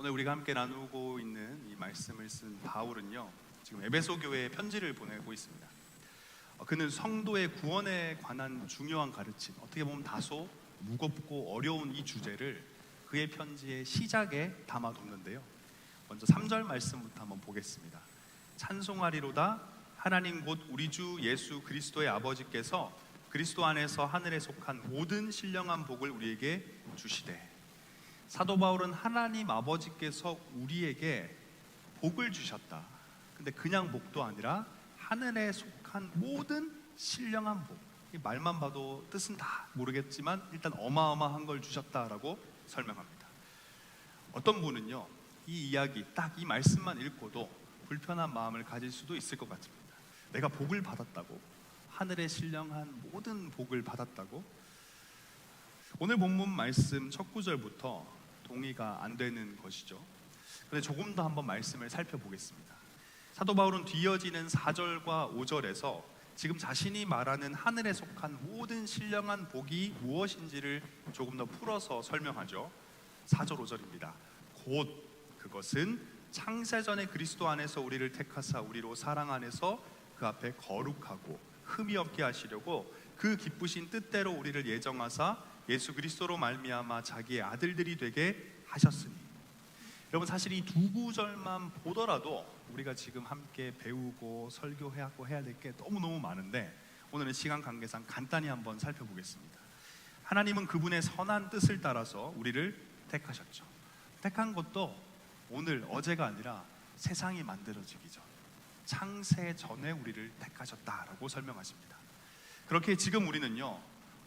오늘 우리가 함께 나누고 있는 이 말씀을 쓴 바울은요. 지금 에베소 교회에 편지를 보내고 있습니다. 어, 그는 성도의 구원에 관한 중요한 가르침, 어떻게 보면 다소 무겁고 어려운 이 주제를 그의 편지의 시작에 담아뒀는데요. 먼저 3절 말씀부터 한번 보겠습니다. 찬송하리로다 하나님 곧 우리 주 예수 그리스도의 아버지께서 그리스도 안에서 하늘에 속한 모든 신령한 복을 우리에게 주시되 사도 바울은 하나님 아버지께서 우리에게 복을 주셨다. 근데 그냥 복도 아니라 하늘에 속한 모든 신령한 복. 이 말만 봐도 뜻은 다 모르겠지만 일단 어마어마한 걸 주셨다라고 설명합니다. 어떤 분은요, 이 이야기 딱 이 말씀만 읽고도 불편한 마음을 가질 수도 있을 것 같습니다. 내가 복을 받았다고 하늘의 신령한 모든 복을 받았다고 오늘 본문 말씀 첫 구절부터 동의가 안 되는 것이죠. 그런데 조금 더 한번 말씀을 살펴보겠습니다. 사도 바울은 뒤이어지는 4절과 5절에서 지금 자신이 말하는 하늘에 속한 모든 신령한 복이 무엇인지를 조금 더 풀어서 설명하죠. 4절 5절입니다. 곧 그것은 창세전에 그리스도 안에서 우리를 택하사 우리로 사랑 안에서 그 앞에 거룩하고 흠이 없게 하시려고 그 기쁘신 뜻대로 우리를 예정하사 예수 그리스도로 말미암아 자기의 아들들이 되게 하셨으니 여러분 사실 이 두 구절만 보더라도 우리가 지금 함께 배우고 설교하고 해야 될 게 너무너무 많은데 오늘은 시간 관계상 간단히 한번 살펴보겠습니다. 하나님은 그분의 선한 뜻을 따라서 우리를 택하셨죠. 택한 것도 오늘 어제가 아니라 세상이 만들어지기 전 창세 전에 우리를 택하셨다라고 설명하십니다. 그렇게 지금 우리는요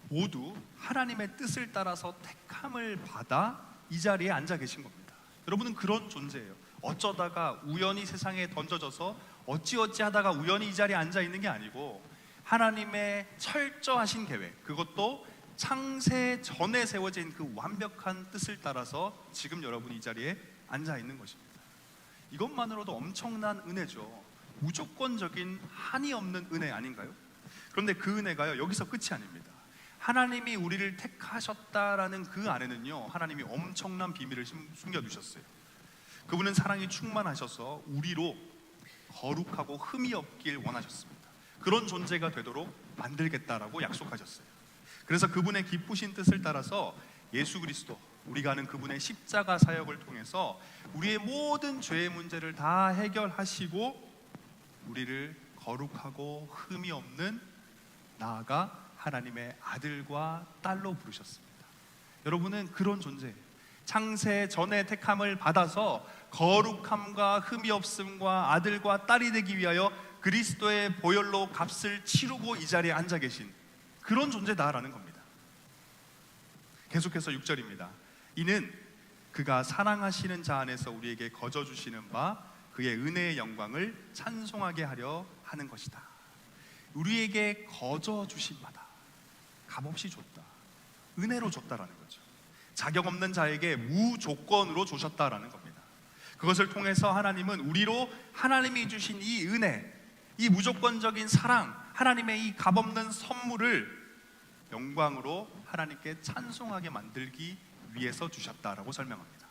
모두 하나님의 뜻을 따라서 택함을 받아 이 자리에 앉아 계신 겁니다. 여러분은 그런 존재예요. 어쩌다가 우연히 세상에 던져져서 어찌어찌 하다가 우연히 이 자리에 앉아 있는 게 아니고 하나님의 철저하신 계획, 그것도 창세 전에 세워진 그 완벽한 뜻을 따라서 지금 여러분이 이 자리에 앉아 있는 것입니다. 이것만으로도 엄청난 은혜죠. 무조건적인 한이 없는 은혜 아닌가요? 그런데 그 은혜가요, 여기서 끝이 아닙니다. 하나님이 우리를 택하셨다라는 그 안에는요, 하나님이 엄청난 비밀을 심- 숨겨두셨어요. 그분은 사랑이 충만하셔서 우리로 거룩하고 흠이 없길 원하셨습니다. 그런 존재가 되도록 만들겠다라고 약속하셨어요. 그래서 그분의 기쁘신 뜻을 따라서 예수 그리스도, 우리가 아는 그분의 십자가 사역을 통해서 우리의 모든 죄의 문제를 다 해결하시고 우리를 거룩하고 흠이 없는 나아가 하나님의 아들과 딸로 부르셨습니다. 여러분은 그런 존재예요. 창세 전에 택함을 받아서 거룩함과 흠이 없음과 아들과 딸이 되기 위하여 그리스도의 보혈로 값을 치르고 이 자리에 앉아 계신 그런 존재다라는 겁니다. 계속해서 6절입니다. 이는 그가 사랑하시는 자 안에서 우리에게 거저 주시는 바 그의 은혜의 영광을 찬송하게 하려 하는 것이다. 우리에게 거저 주신 바다. 값없이 줬다. 은혜로 줬다라는 거죠. 자격 없는 자에게 무조건으로 주셨다라는 겁니다. 그것을 통해서 하나님은 우리로 하나님이 주신 이 은혜, 이 무조건적인 사랑, 하나님의 이 값없는 선물을 영광으로 하나님께 찬송하게 만들기 위해서 주셨다라고 설명합니다.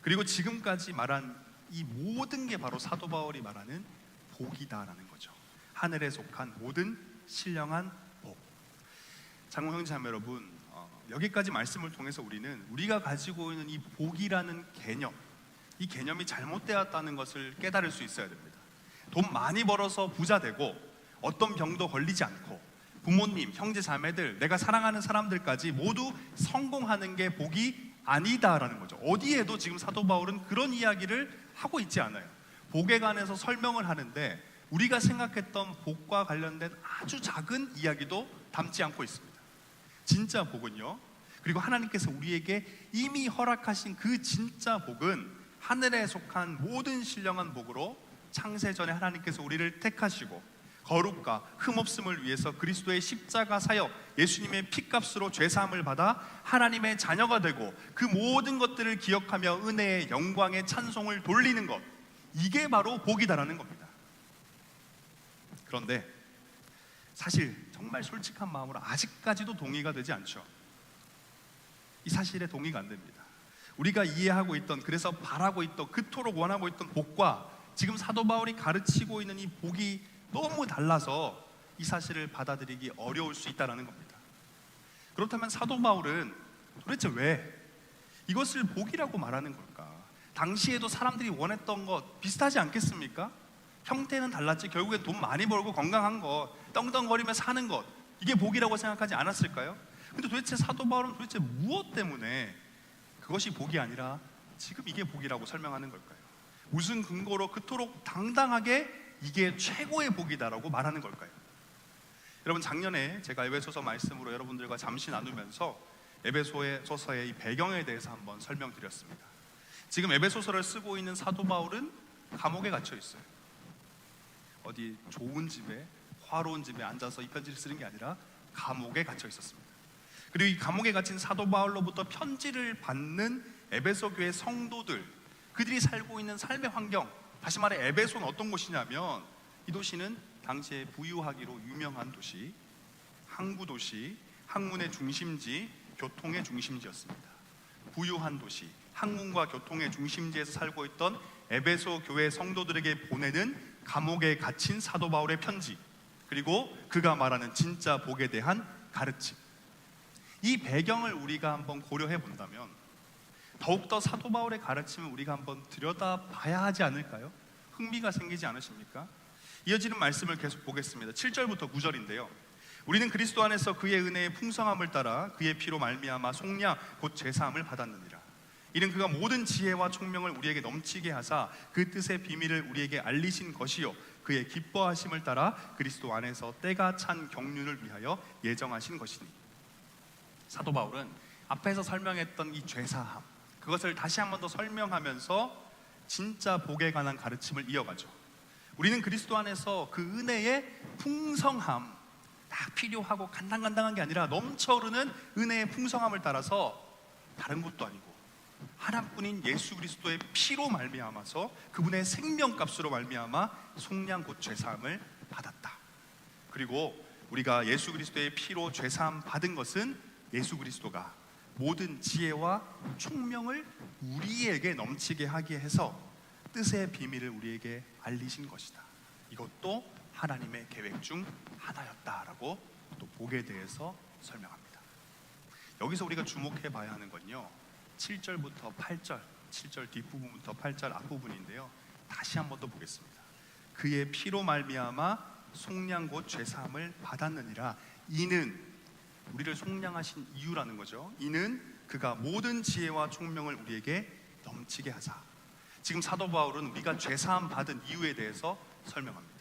그리고 지금까지 말한 이 모든 게 바로 사도 바울이 말하는 복이다라는 거죠. 하늘에 속한 모든 신령한 복. 장로 형제 자매 여러분, 어, 여기까지 말씀을 통해서 우리는 우리가 가지고 있는 이 복이라는 개념, 이 개념이 잘못되었다는 것을 깨달을 수 있어야 됩니다. 돈 많이 벌어서 부자 되고 어떤 병도 걸리지 않고 부모님, 형제 자매들, 내가 사랑하는 사람들까지 모두 성공하는 게 복이 아니다라는 거죠. 어디에도 지금 사도 바울은 그런 이야기를 하고 있지 않아요. 복에 관해서 설명을 하는데 우리가 생각했던 복과 관련된 아주 작은 이야기도 담지 않고 있습니다. 진짜 복은요. 그리고 하나님께서 우리에게 이미 허락하신 그 진짜 복은 하늘에 속한 모든 신령한 복으로 창세 전에 하나님께서 우리를 택하시고 거룩과 흠없음을 위해서 그리스도의 십자가 사역, 예수님의 피값으로 죄사함을 받아 하나님의 자녀가 되고 그 모든 것들을 기억하며 은혜의 영광의 찬송을 돌리는 것. 이게 바로 복이다라는 겁니다. 그런데 사실 정말 솔직한 마음으로 아직까지도 동의가 되지 않죠. 이 사실에 동의가 안 됩니다. 우리가 이해하고 있던 그래서 바라고 있던 그토록 원하고 있던 복과 지금 사도 바울이 가르치고 있는 이 복이 너무 달라서 이 사실을 받아들이기 어려울 수 있다라는 겁니다. 그렇다면 사도 바울은 도대체 왜 이것을 복이라고 말하는 걸까? 당시에도 사람들이 원했던 것 비슷하지 않겠습니까? 형태는 달랐지 결국엔 돈 많이 벌고 건강한 것, 떵떵거리며 사는 것 이게 복이라고 생각하지 않았을까요? 근데 도대체 사도 바울은 도대체 무엇 때문에 그것이 복이 아니라 지금 이게 복이라고 설명하는 걸까요? 무슨 근거로 그토록 당당하게 이게 최고의 복이다라고 말하는 걸까요? 여러분 작년에 제가 에베소서 말씀으로 여러분들과 잠시 나누면서 에베소의 소서의 이 배경에 대해서 한번 설명드렸습니다. 지금 에베소서를 쓰고 있는 사도 바울은 감옥에 갇혀 있어요. 어디 좋은 집에 화로운 집에 앉아서 이 편지를 쓰는 게 아니라 감옥에 갇혀 있었습니다. 그리고 이 감옥에 갇힌 사도 바울로부터 편지를 받는 에베소 교회 성도들 그들이 살고 있는 삶의 환경 다시 말해 에베소는 어떤 곳이냐면 이 도시는 당시에 부유하기로 유명한 도시 항구 도시 학문의 중심지 교통의 중심지였습니다 부유한 도시 학문과 교통의 중심지에서 살고 있던 에베소 교회 성도들에게 보내는 감옥에 갇힌 사도 바울의 편지 그리고 그가 말하는 진짜 복에 대한 가르침 이 배경을 우리가 한번 고려해 본다면 더욱더 사도 바울의 가르침을 우리가 한번 들여다 봐야 하지 않을까요? 흥미가 생기지 않으십니까? 이어지는 말씀을 계속 보겠습니다. 7절부터 9절인데요. 우리는 그리스도 안에서 그의 은혜의 풍성함을 따라 그의 피로 말미암아 속량 곧 죄 사함을 받았느니라. 이는 그가 모든 지혜와 총명을 우리에게 넘치게 하사 그 뜻의 비밀을 우리에게 알리신 것이요 그의 기뻐하심을 따라 그리스도 안에서 때가 찬 경륜을 위하여 예정하신 것이니 사도 바울은 앞에서 설명했던 이 죄사함 그것을 다시 한 번 더 설명하면서 진짜 복에 관한 가르침을 이어가죠. 우리는 그리스도 안에서 그 은혜의 풍성함 딱 필요하고 간당간당한 게 아니라 넘쳐흐르는 은혜의 풍성함을 따라서 다른 것도 아니고 하나뿐인 예수 그리스도의 피로 말미암아서 그분의 생명값으로 말미암아 속량 곧 죄사함을 받았다. 그리고 우리가 예수 그리스도의 피로 죄 사함 받은 것은 예수 그리스도가 모든 지혜와 총명을 우리에게 넘치게 하게 해서 뜻의 비밀을 우리에게 알리신 것이다. 이것도 하나님의 계획 중 하나였다라고 또 복에 대해서 설명합니다. 여기서 우리가 주목해 봐야 하는 건요. 7절부터 8절, 7절 뒷부분부터 8절 앞부분인데요. 다시 한 번 더 보겠습니다. 그의 피로 말미암아 속량 곧 죄사함을 받았느니라 이는 우리를 속량하신 이유라는 거죠. 이는 그가 모든 지혜와 총명을 우리에게 넘치게 하사. 지금 사도 바울은 우리가 죄사함 받은 이유에 대해서 설명합니다.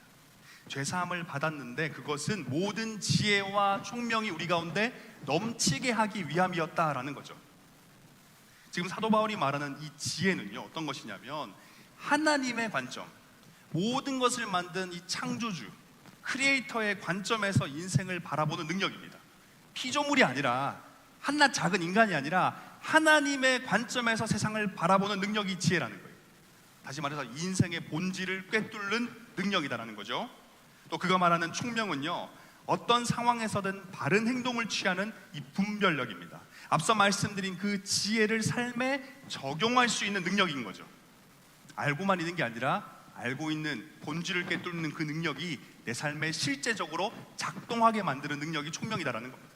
죄사함을 받았는데 그것은 모든 지혜와 총명이 우리 가운데 넘치게 하기 위함이었다라는 거죠. 지금 사도 바울이 말하는 이 지혜는요 어떤 것이냐면 하나님의 관점, 모든 것을 만든 이 창조주, 크리에이터의 관점에서 인생을 바라보는 능력입니다. 피조물이 아니라 한낱 작은 인간이 아니라 하나님의 관점에서 세상을 바라보는 능력이 지혜라는 거예요. 다시 말해서 인생의 본질을 꿰뚫는 능력이다라는 거죠. 또 그가 말하는 총명은요. 어떤 상황에서든 바른 행동을 취하는 이 분별력입니다. 앞서 말씀드린 그 지혜를 삶에 적용할 수 있는 능력인 거죠. 알고만 있는 게 아니라 알고 있는 본질을 꿰뚫는 그 능력이 내 삶에 실제적으로 작동하게 만드는 능력이 총명이다라는 겁니다.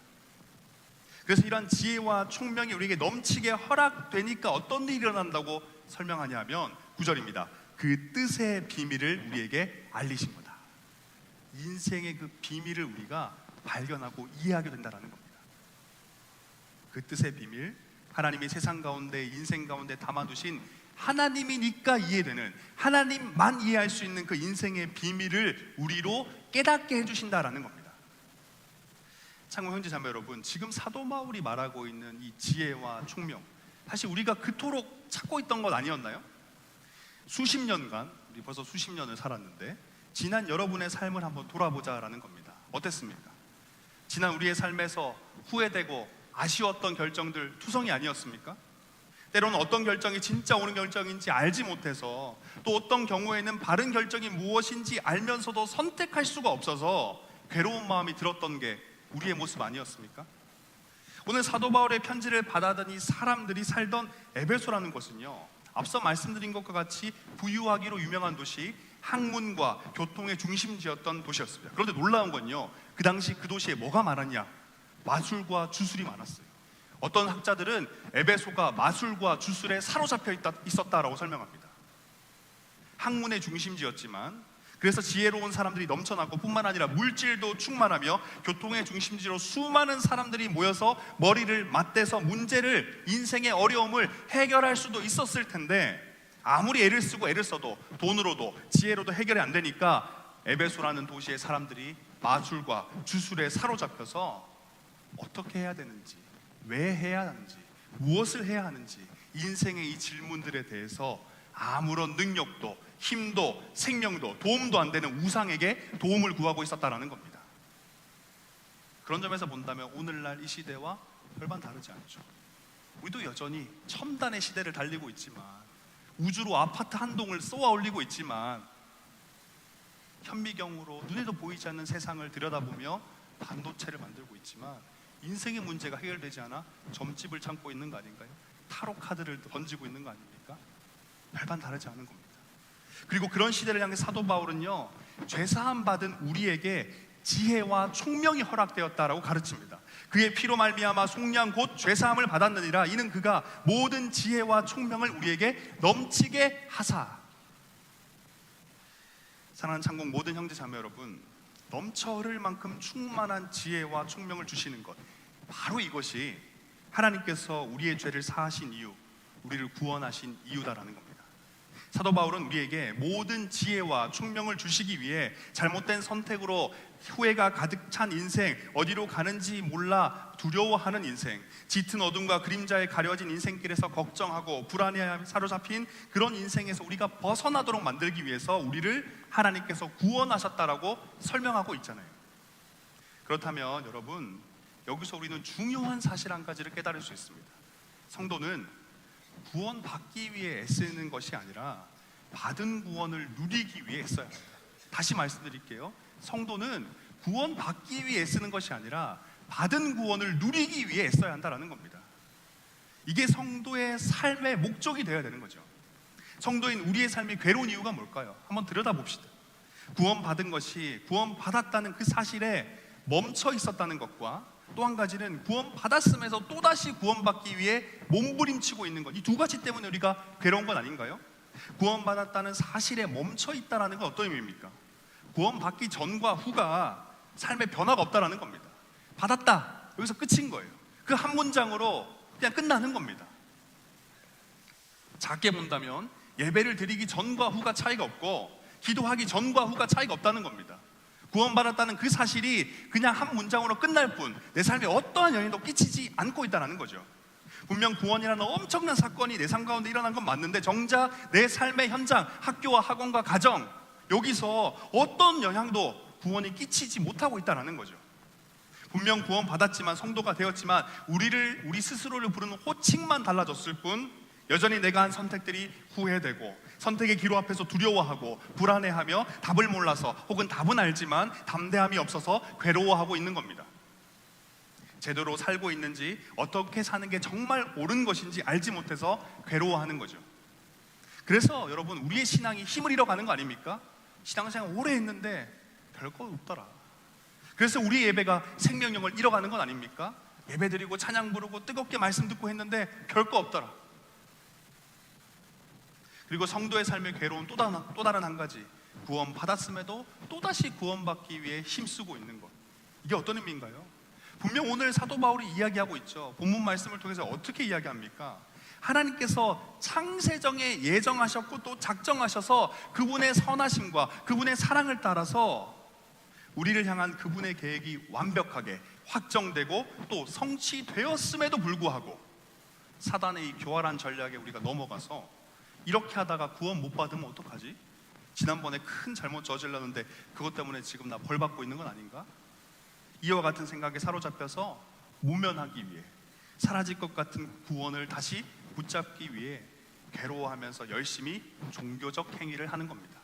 그래서 이런 지혜와 총명이 우리에게 넘치게 허락되니까 어떤 일이 일어난다고 설명하냐면 구절입니다. 그 뜻의 비밀을 우리에게 알리신 거다. 인생의 그 비밀을 우리가 발견하고 이해하게 된다는 겁니다. 그 뜻의 비밀, 하나님이 세상 가운데 인생 가운데 담아두신 하나님이니까 이해되는 하나님만 이해할 수 있는 그 인생의 비밀을 우리로 깨닫게 해주신다라는 겁니다. 참고 형제 자매 여러분, 지금 사도 바울이 말하고 있는 이 지혜와 총명, 사실 우리가 그토록 찾고 있던 것 아니었나요? 수십 년간 우리 벌써 수십 년을 살았는데 지난 여러분의 삶을 한번 돌아보자라는 겁니다. 어땠습니까? 지난 우리의 삶에서 후회되고 아쉬웠던 결정들 투성이 아니었습니까? 때로는 어떤 결정이 진짜 옳은 결정인지 알지 못해서 또 어떤 경우에는 바른 결정이 무엇인지 알면서도 선택할 수가 없어서 괴로운 마음이 들었던 게 우리의 모습 아니었습니까? 오늘 사도 바울의 편지를 받아더니 사람들이 살던 에베소라는 것은요. 앞서 말씀드린 것과 같이 부유하기로 유명한 도시, 학문과 교통의 중심지였던 도시였습니다. 그런데 놀라운 건요. 그 당시 그 도시에 뭐가 많았냐? 마술과 주술이 많았어요. 어떤 학자들은 에베소가 마술과 주술에 사로잡혀 있다, 있었다라고 설명합니다. 학문의 중심지였지만 그래서 지혜로운 사람들이 넘쳐났고 뿐만 아니라 물질도 충만하며 교통의 중심지로 수많은 사람들이 모여서 머리를 맞대서 문제를 인생의 어려움을 해결할 수도 있었을 텐데 아무리 애를 쓰고 애를 써도 돈으로도 지혜로도 해결이 안 되니까 에베소라는 도시의 사람들이 마술과 주술에 사로잡혀서 어떻게 해야 되는지 왜 해야 하는지 무엇을 해야 하는지 인생의 이 질문들에 대해서 아무런 능력도 힘도 생명도 도움도 안 되는 우상에게 도움을 구하고 있었다라는 겁니다. 그런 점에서 본다면 오늘날 이 시대와 별반 다르지 않죠. 우리도 여전히 첨단의 시대를 달리고 있지만 우주로 아파트 한 동을 쏘아 올리고 있지만 현미경으로 눈에도 보이지 않는 세상을 들여다보며 반도체를 만들고 있지만 인생의 문제가 해결되지 않아 점집을 참고 있는 거 아닌가요? 타로 카드를 던지고 있는 거 아닙니까? 별반 다르지 않은 겁니다. 그리고 그런 시대를 향해 사도 바울은요 죄사함 받은 우리에게 지혜와 총명이 허락되었다라고 가르칩니다. 그의 피로 말미암아 속량 곧 죄사함을 받았느니라 이는 그가 모든 지혜와 총명을 우리에게 넘치게 하사. 사랑하는 창공 모든 형제 자매 여러분 넘쳐 흐를 만큼 충만한 지혜와 총명을 주시는 것 바로 이것이 하나님께서 우리의 죄를 사하신 이유 우리를 구원하신 이유다라는 겁니다. 사도 바울은 우리에게 모든 지혜와 총명을 주시기 위해 잘못된 선택으로 후회가 가득 찬 인생, 어디로 가는지 몰라 두려워하는 인생, 짙은 어둠과 그림자에 가려진 인생길에서 걱정하고 불안해 사로잡힌 그런 인생에서 우리가 벗어나도록 만들기 위해서 우리를 하나님께서 구원하셨다라고 설명하고 있잖아요. 그렇다면 여러분, 여기서 우리는 중요한 사실 한 가지를 깨달을 수 있습니다. 성도는 구원 받기 위해 애쓰는 것이 아니라 받은 구원을 누리기 위해 애써야 합니다. 다시 말씀드릴게요. 성도는 구원 받기 위해 애쓰는 것이 아니라 받은 구원을 누리기 위해 애써야 한다는 겁니다. 이게 성도의 삶의 목적이 되어야 되는 거죠. 성도인 우리의 삶이 괴로운 이유가 뭘까요? 한번 들여다봅시다. 구원받은 것이 구원받았다는 그 사실에 멈춰 있었다는 것과 또 한 가지는 구원받았음에서 또다시 구원받기 위해 몸부림치고 있는 것. 이 두 가지 때문에 우리가 괴로운 건 아닌가요? 구원받았다는 사실에 멈춰 있다라는 건 어떤 의미입니까? 구원받기 전과 후가 삶의 변화가 없다라는 겁니다. 받았다. 여기서 끝인 거예요. 그 한 문장으로 그냥 끝나는 겁니다. 작게 본다면 예배를 드리기 전과 후가 차이가 없고 기도하기 전과 후가 차이가 없다는 겁니다. 구원받았다는 그 사실이 그냥 한 문장으로 끝날 뿐 내 삶에 어떠한 영향도 끼치지 않고 있다는 거죠. 분명 구원이라는 엄청난 사건이 내 삶 가운데 일어난 건 맞는데 정작 내 삶의 현장, 학교와 학원과 가정 여기서 어떤 영향도 구원이 끼치지 못하고 있다는 거죠. 분명 구원 받았지만 성도가 되었지만 우리를 우리 스스로를 부르는 호칭만 달라졌을 뿐 여전히 내가 한 선택들이 후회되고 선택의 기로 앞에서 두려워하고 불안해하며 답을 몰라서 혹은 답은 알지만 담대함이 없어서 괴로워하고 있는 겁니다. 제대로 살고 있는지 어떻게 사는 게 정말 옳은 것인지 알지 못해서 괴로워하는 거죠. 그래서 여러분 우리의 신앙이 힘을 잃어가는 거 아닙니까? 신앙생활 오래 했는데 별거 없더라. 그래서 우리 예배가 생명력을 잃어가는 건 아닙니까? 예배 드리고 찬양 부르고 뜨겁게 말씀 듣고 했는데 별거 없더라. 그리고 성도의 삶의 괴로운 또 다른, 또 다른 한 가지 구원 받았음에도 또다시 구원받기 위해 힘쓰고 있는 것 이게 어떤 의미인가요? 분명 오늘 사도 바울이 이야기하고 있죠 본문 말씀을 통해서 어떻게 이야기합니까? 하나님께서 창세정에 예정하셨고 또 작정하셔서 그분의 선하심과 그분의 사랑을 따라서 우리를 향한 그분의 계획이 완벽하게 확정되고 또 성취되었음에도 불구하고 사단의 이 교활한 전략에 우리가 넘어가서 이렇게 하다가 구원 못 받으면 어떡하지? 지난번에 큰 잘못 저질렀는데 그것 때문에 지금 나 벌 받고 있는 건 아닌가? 이와 같은 생각에 사로잡혀서 모면하기 위해 사라질 것 같은 구원을 다시 붙잡기 위해 괴로워하면서 열심히 종교적 행위를 하는 겁니다.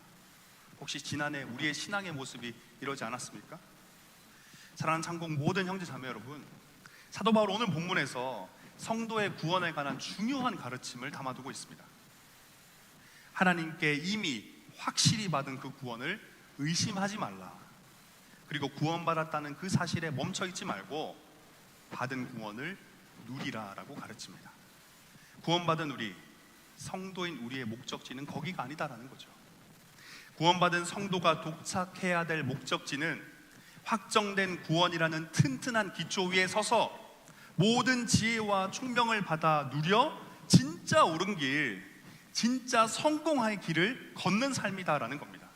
혹시 지난해 우리의 신앙의 모습이 이러지 않았습니까? 사랑하는 창공 모든 형제 자매 여러분, 사도 바울 오늘 본문에서 성도의 구원에 관한 중요한 가르침을 담아두고 있습니다. 하나님께 이미 확실히 받은 그 구원을 의심하지 말라. 그리고 구원받았다는 그 사실에 멈춰 있지 말고 받은 구원을 누리라라고 가르칩니다. 구원받은 우리 성도인 우리의 목적지는 거기가 아니다라는 거죠. 구원받은 성도가 도착해야 될 목적지는 확정된 구원이라는 튼튼한 기초 위에 서서 모든 지혜와 총명을 받아 누려 진짜 옳은 길, 진짜 성공의 길을 걷는 삶이다라는 겁니다.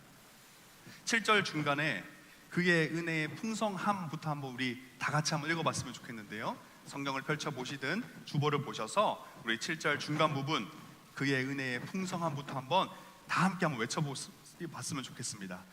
7절 중간에 그의 은혜의 풍성함부터 한번 우리 다 같이 한번 읽어봤으면 좋겠는데요. 성경을 펼쳐 보시든 주보를 보셔서 우리 7절 중간 부분 그의 은혜의 풍성함부터 한번 다 함께 한번 외쳐봤으면 좋겠습니다.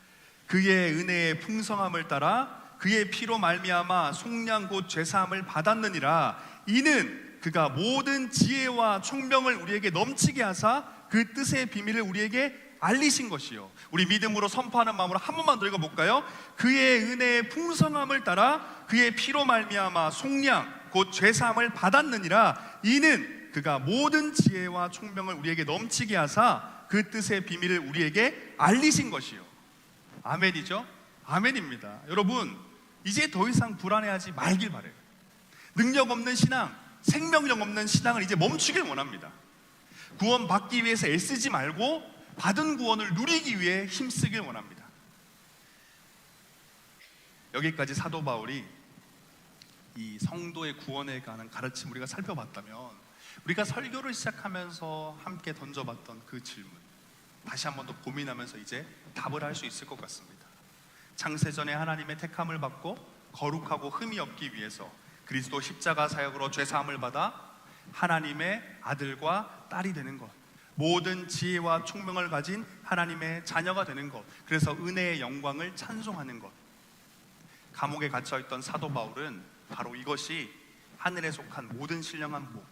그의 은혜의 풍성함을 따라 그의 피로 말미암아 속량 곧 죄사함을 받았느니라 이는 그가 모든 지혜와 총명을 우리에게 넘치게 하사 그 뜻의 비밀을 우리에게 알리신 것이요 우리 믿음으로 선포하는 마음으로 한 번만 더 읽어볼까요? 그의 은혜의 풍성함을 따라 그의 피로 말미암아 속량 곧 죄사함을 받았느니라 이는 그가 모든 지혜와 총명을 우리에게 넘치게 하사 그 뜻의 비밀을 우리에게 알리신 것이요 아멘이죠? 아멘입니다. 여러분, 이제 더 이상 불안해하지 말길 바래요. 능력 없는 신앙, 생명력 없는 신앙을 이제 멈추길 원합니다. 구원 받기 위해서 애쓰지 말고 받은 구원을 누리기 위해 힘쓰길 원합니다. 여기까지 사도 바울이 이 성도의 구원에 관한 가르침 우리가 살펴봤다면 우리가 설교를 시작하면서 함께 던져봤던 그 질문 다시 한번 더 고민하면서 이제 답을 할 수 있을 것 같습니다. 창세전에 하나님의 택함을 받고 거룩하고 흠이 없기 위해서 그리스도 십자가 사역으로 죄 사함을 받아 하나님의 아들과 딸이 되는 것. 모든 지혜와 총명을 가진 하나님의 자녀가 되는 것. 그래서 은혜의 영광을 찬송하는 것. 감옥에 갇혀 있던 사도 바울은 바로 이것이 하늘에 속한 모든 신령한 복,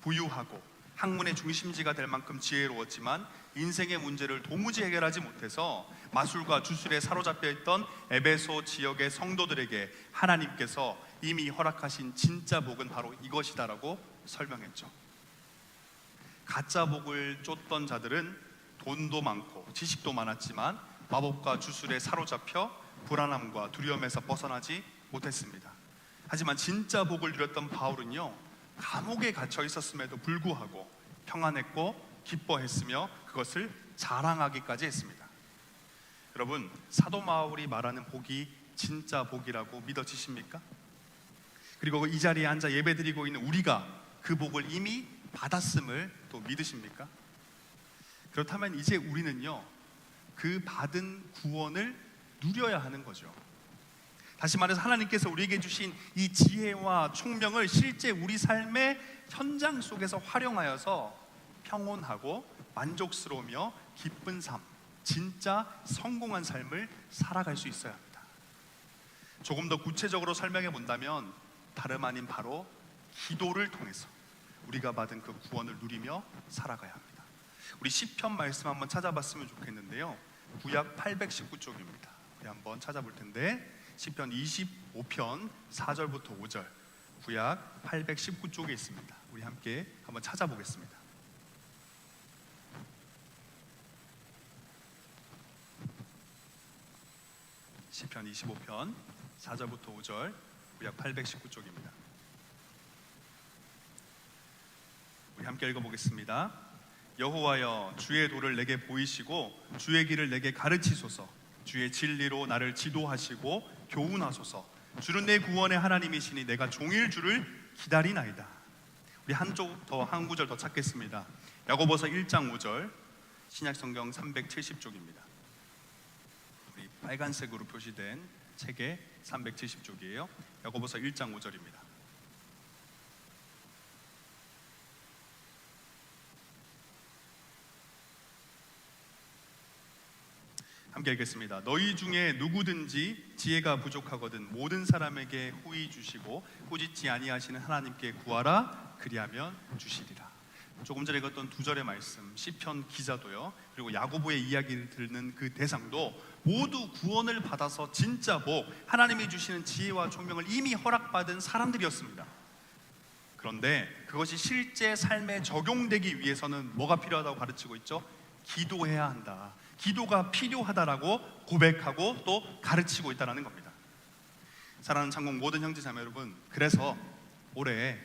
부유하고 학문의 중심지가 될 만큼 지혜로웠지만 인생의 문제를 도무지 해결하지 못해서 마술과 주술에 사로잡혀 있던 에베소 지역의 성도들에게 하나님께서 이미 허락하신 진짜 복은 바로 이것이다라고 설명했죠. 가짜 복을 쫓던 자들은 돈도 많고 지식도 많았지만 마법과 주술에 사로잡혀 불안함과 두려움에서 벗어나지 못했습니다. 하지만 진짜 복을 누렸던 바울은요, 감옥에 갇혀 있었음에도 불구하고 평안했고 기뻐했으며 그것을 자랑하기까지 했습니다. 여러분, 사도 바울이 말하는 복이 진짜 복이라고 믿어지십니까? 그리고 이 자리에 앉아 예배드리고 있는 우리가 그 복을 이미 받았음을 또 믿으십니까? 그렇다면 이제 우리는요, 그 받은 구원을 누려야 하는 거죠. 다시 말해서 하나님께서 우리에게 주신 이 지혜와 총명을 실제 우리 삶의 현장 속에서 활용하여서 평온하고 만족스러우며 기쁜 삶, 진짜 성공한 삶을 살아갈 수 있어야 합니다. 조금 더 구체적으로 설명해 본다면 다름 아닌 바로 기도를 통해서 우리가 받은 그 구원을 누리며 살아가야 합니다. 우리 시편 말씀 한번 찾아봤으면 좋겠는데요. 구약 819쪽입니다. 우리 한번 찾아볼 텐데 시편 25편 4절부터 5절 구약 819쪽에 있습니다. 우리 함께 한번 찾아보겠습니다. 시편 25편 4절부터 5절 구약 819쪽입니다. 우리 함께 읽어보겠습니다. 여호와여 주의 도를 내게 보이시고 주의 길을 내게 가르치소서. 주의 진리로 나를 지도하시고 교훈하소서. 주는 내 구원의 하나님이시니 내가 종일 주를 기다리나이다. 우리 한쪽 더 한 구절 더 찾겠습니다. 야고보서 1장 5절 신약 성경 370쪽입니다. 우리 빨간색으로 표시된 책의 370쪽이에요 야고보서 1장 5절입니다 함께 읽겠습니다. 너희 중에 누구든지 지혜가 부족하거든 모든 사람에게 후히 주시고 꾸짖지 아니하시는 하나님께 구하라 그리하면 주시리라. 조금 전에 읽었던 두 절의 말씀, 시편 기자도요. 그리고 야고보의 이야기를 듣는 그 대상도 모두 구원을 받아서 진짜 복, 하나님이 주시는 지혜와 총명을 이미 허락받은 사람들이었습니다. 그런데 그것이 실제 삶에 적용되기 위해서는 뭐가 필요하다고 가르치고 있죠? 기도해야 한다. 기도가 필요하다라고 고백하고 또 가르치고 있다라는 겁니다. 사랑하는 창공 모든 형제 자매 여러분, 그래서 올해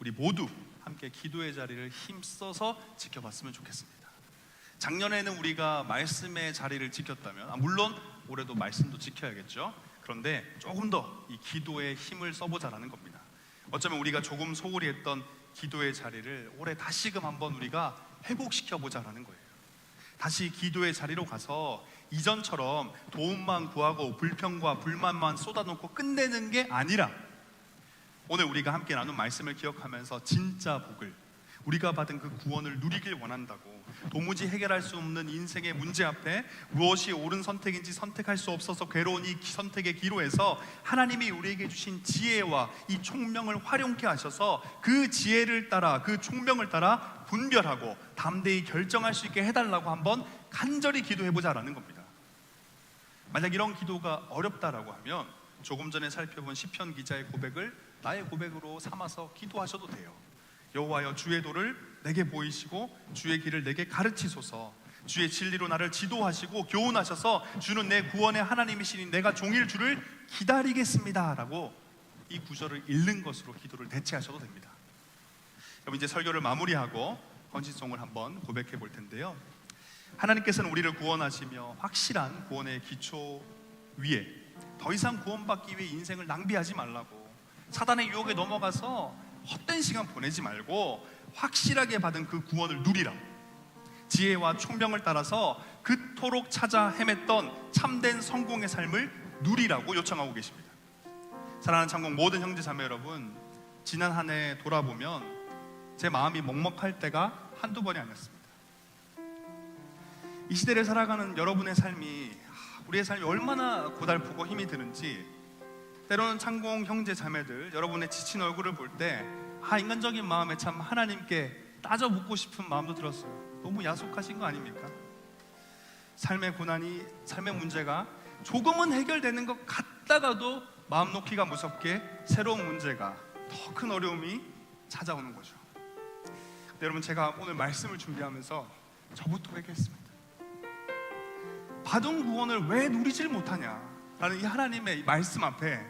우리 모두 함께 기도의 자리를 힘써서 지켜봤으면 좋겠습니다. 작년에는 우리가 말씀의 자리를 지켰다면, 아, 물론 올해도 말씀도 지켜야겠죠. 그런데 조금 더 이 기도에 힘을 써보자라는 겁니다. 어쩌면 우리가 조금 소홀히 했던 기도의 자리를 올해 다시금 한번 우리가 회복시켜 보자라는 거예요. 다시 기도의 자리로 가서 이전처럼 도움만 구하고 불평과 불만만 쏟아놓고 끝내는 게 아니라 오늘 우리가 함께 나눈 말씀을 기억하면서 진짜 복을 우리가 받은 그 구원을 누리길 원한다고 도무지 해결할 수 없는 인생의 문제 앞에 무엇이 옳은 선택인지 선택할 수 없어서 괴로운 이 기- 선택의 기로에서 하나님이 우리에게 주신 지혜와 이 총명을 활용케 하셔서 그 지혜를 따라 그 총명을 따라 분별하고 담대히 결정할 수 있게 해달라고 한번 간절히 기도해보자라는 겁니다. 만약 이런 기도가 어렵다라고 하면 조금 전에 살펴본 시편 기자의 고백을 나의 고백으로 삼아서 기도하셔도 돼요. 여호와여 주의 도를 내게 보이시고 주의 길을 내게 가르치소서. 주의 진리로 나를 지도하시고 교훈하셔서 주는 내 구원의 하나님이시니 내가 종일 주를 기다리겠습니다라고 이 구절을 읽는 것으로 기도를 대체하셔도 됩니다. 그럼 이제 설교를 마무리하고 헌신송을 한번 고백해 볼 텐데요. 하나님께서는 우리를 구원하시며 확실한 구원의 기초 위에 더 이상 구원받기 위해 인생을 낭비하지 말라고 사단의 유혹에 넘어가서 헛된 시간 보내지 말고 확실하게 받은 그 구원을 누리라. 지혜와 총명을 따라서 그토록 찾아 헤맸던 참된 성공의 삶을 누리라고 요청하고 계십니다. 사랑하는 창공 모든 형제 자매 여러분 지난 한 해 돌아보면 제 마음이 먹먹할 때가 한두 번이 아니었습니다. 이 시대를 살아가는 여러분의 삶이 아, 우리의 삶이 얼마나 고달프고 힘이 드는지 때로는 창공 형제 자매들 여러분의 지친 얼굴을 볼 때 아 인간적인 마음에 참 하나님께 따져 묻고 싶은 마음도 들었어요. 너무 야속하신 거 아닙니까? 삶의 고난이 삶의 문제가 조금은 해결되는 것 같다가도 마음 놓기가 무섭게 새로운 문제가 더 큰 어려움이 찾아오는 거죠. 여러분 제가 오늘 말씀을 준비하면서 저부터 회개했습니다. 받은 구원을 왜 누리질 못하냐라는 이 하나님의 이 말씀 앞에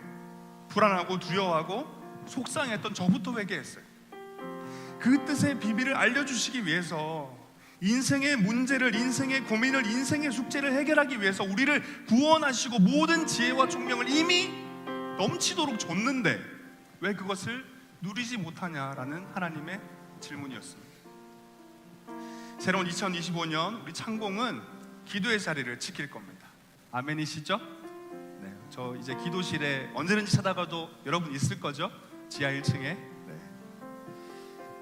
불안하고 두려워하고 속상했던 저부터 회개했어요. 그 뜻의 비밀을 알려주시기 위해서 인생의 문제를, 인생의 고민을, 인생의 숙제를 해결하기 위해서 우리를 구원하시고 모든 지혜와 총명을 이미 넘치도록 줬는데 왜 그것을 누리지 못하냐라는 하나님의 질문이었습니다. 새로운 2025년 우리 창공은 기도의 자리를 지킬 겁니다. 아멘이시죠? 네, 저 이제 기도실에 언제든지 찾아가도 여러분 있을 거죠? 지하 1층에. 네.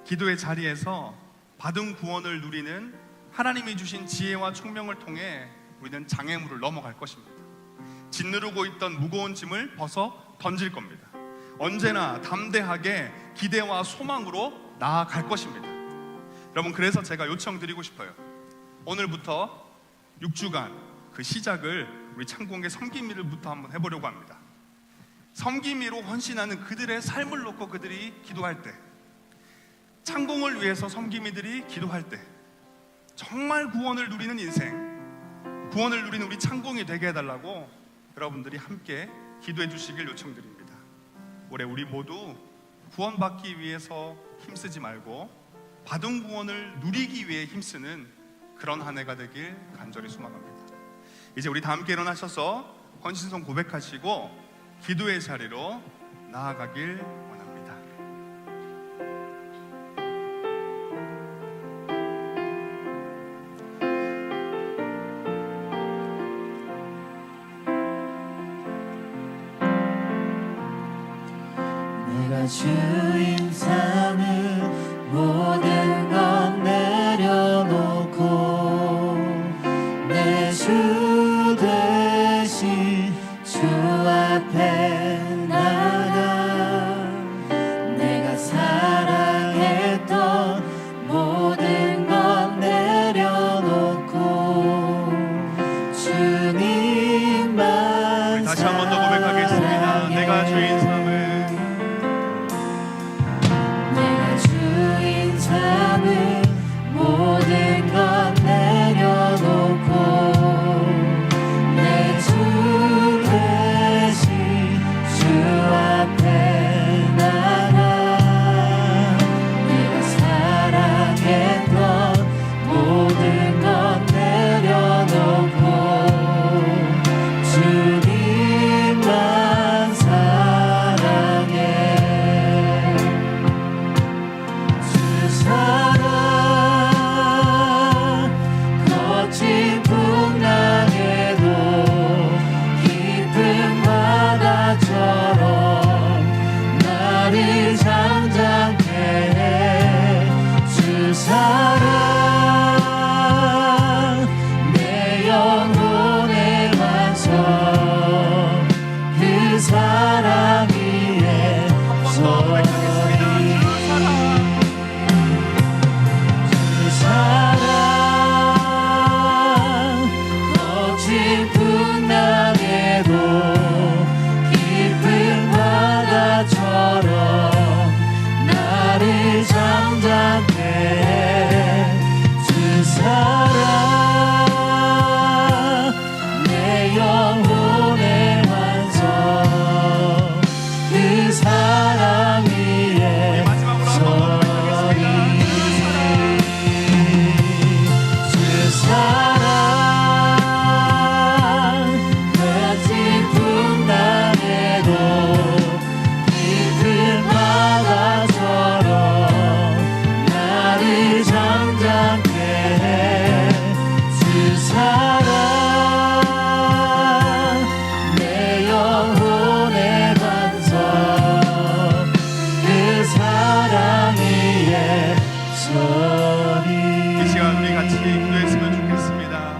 기도의 자리에서 받은 구원을 누리는 하나님이 주신 지혜와 총명을 통해 우리는 장애물을 넘어갈 것입니다. 짓누르고 있던 무거운 짐을 벗어 던질 겁니다. 언제나 담대하게 기대와 소망으로 나아갈 것입니다. 여러분 그래서 제가 요청드리고 싶어요. 오늘부터 6주간 그 시작을 우리 창공의 섬김일부터 한번 해보려고 합니다. 섬김이로 헌신하는 그들의 삶을 놓고 그들이 기도할 때, 창공을 위해서 섬김이들이 기도할 때, 정말 구원을 누리는 인생, 구원을 누리는 우리 창공이 되게 해달라고 여러분들이 함께 기도해 주시길 요청드립니다. 올해 우리 모두 구원받기 위해서 힘쓰지 말고 받은 구원을 누리기 위해 힘쓰는 그런 한 해가 되길 간절히 소망합니다. 이제 우리 다 함께 일어나셔서 헌신성 고백하시고 기도의 자리로 나아가길 원합니다. 내가 주